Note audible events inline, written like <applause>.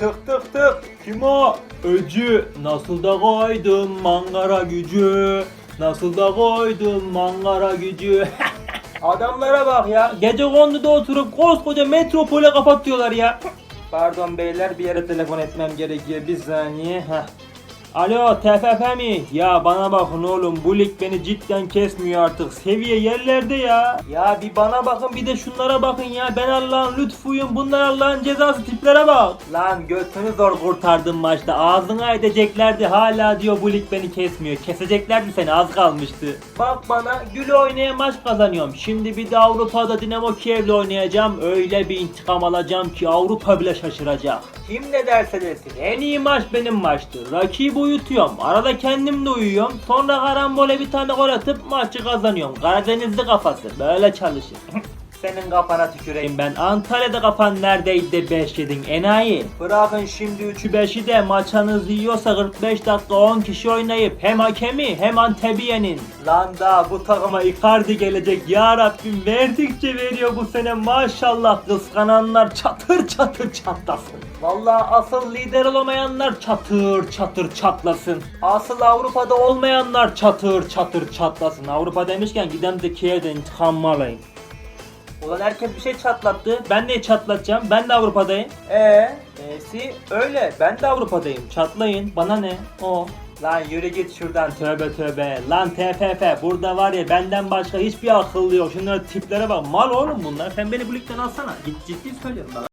Tık tık tık. Kim o? Öcü. Nasıl da koydum mangara gücü. Nasıl da koydum mangara gücü. <laughs> Adamlara bak ya. Gece konduda oturup koskoca metropole kapatıyorlar ya. Pardon beyler bir yere telefon etmem gerekiyor. Bir saniye. Heh. Alo TFF mi? Ya bana bakın oğlum bu lig beni cidden kesmiyor artık. Seviye yerlerde ya. Ya bir bana bakın bir de şunlara bakın ya. Ben Allah'ın lütfuyum. Bunlar Allah'ın cezası tiplere bak. Lan götünü zor kurtardım maçta. Ağzına edeceklerdi. Hala diyor bu lig beni kesmiyor. Keseceklerdi seni az kalmıştı. Bak bana gül oynaya maç kazanıyorum. Şimdi bir de Avrupa'da Dinamo Kiev'le oynayacağım. Öyle bir intikam alacağım ki Avrupa bile şaşıracak. Kim ne derse desin. En iyi maç benim maçtı. Rakibi uyutuyorum. Arada kendim de uyuyorum. Sonra karambole bir tane gol atıp maçı kazanıyorum. Karadenizli kafası. Böyle çalışır. <laughs> Senin kafana tüküreyim ben. Antalya'da kafan neredeydi de 5 yedin enayi. Bırakın şimdi 3'ü 5'i de maçınız yiyorsa 45 dakika 10 kişi oynayıp hem hakemi hem Antebiye'nin. Lan da bu takıma Icardi gelecek ya Rabbim verdikçe veriyor bu sene maşallah kıskananlar çatır çatır çatlasın. Vallahi asıl lider olamayanlar çatır çatır çatlasın. Asıl Avrupa'da olmayanlar çatır çatır çatlasın. Avrupa demişken gidem de Kiev'de intikam alayım. Ulan herkes bir şey çatlattı. Ben de çatlatacağım. Ben de Avrupa'dayım. Ee, E'si öyle. Ben de Avrupa'dayım. Çatlayın. Bana ne? O. Lan yürü git şuradan tövbe tövbe. Lan TFF burada var ya benden başka hiçbir akıllı yok. Şunların tiplere bak. Mal oğlum bunlar. Sen beni bu ligden alsana. Git ciddi söylüyorum bak.